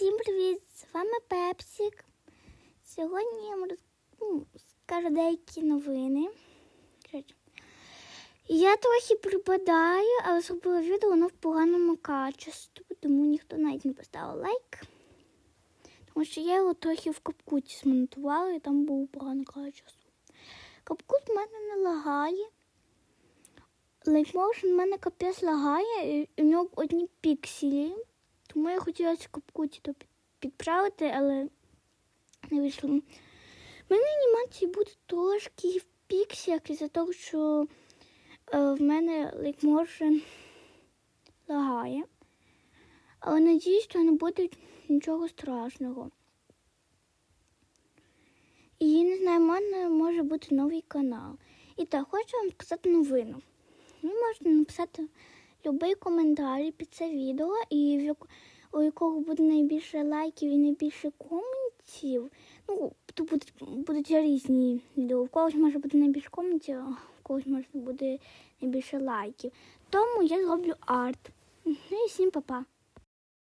Всім привіт! З вами Пепсік. Сьогодні я вам роз... ну, скажу деякі новини. Я трохи припадаю, але зробила відео, воно в поганому качестві, тому ніхто навіть не поставив лайк. Тому що я його трохи в капкуті змонтувала і там було погане качество. Капкут в мене не лагає. Лайфмоушен в мене капець лагає, і у нього одні пікселі. Тому я хотіла цю капкуті то підправити, але не вийшло. У мене анімації будуть трошки в пікселях із-за того, що е, в мене лайкмошен лагає. Але надіюсь, що не буде нічого страшного. І не знаю, в мене може бути новий канал. І так, хочу вам сказати новину. Ви можете написати будь-який коментар під це відео, і у якого буде найбільше лайків і найбільше коментів. Ну, то будуть, будуть різні відео. У когось може бути найбільше коментів, а у когось може бути найбільше лайків. Тому я зроблю арт. Ну і всім па-па.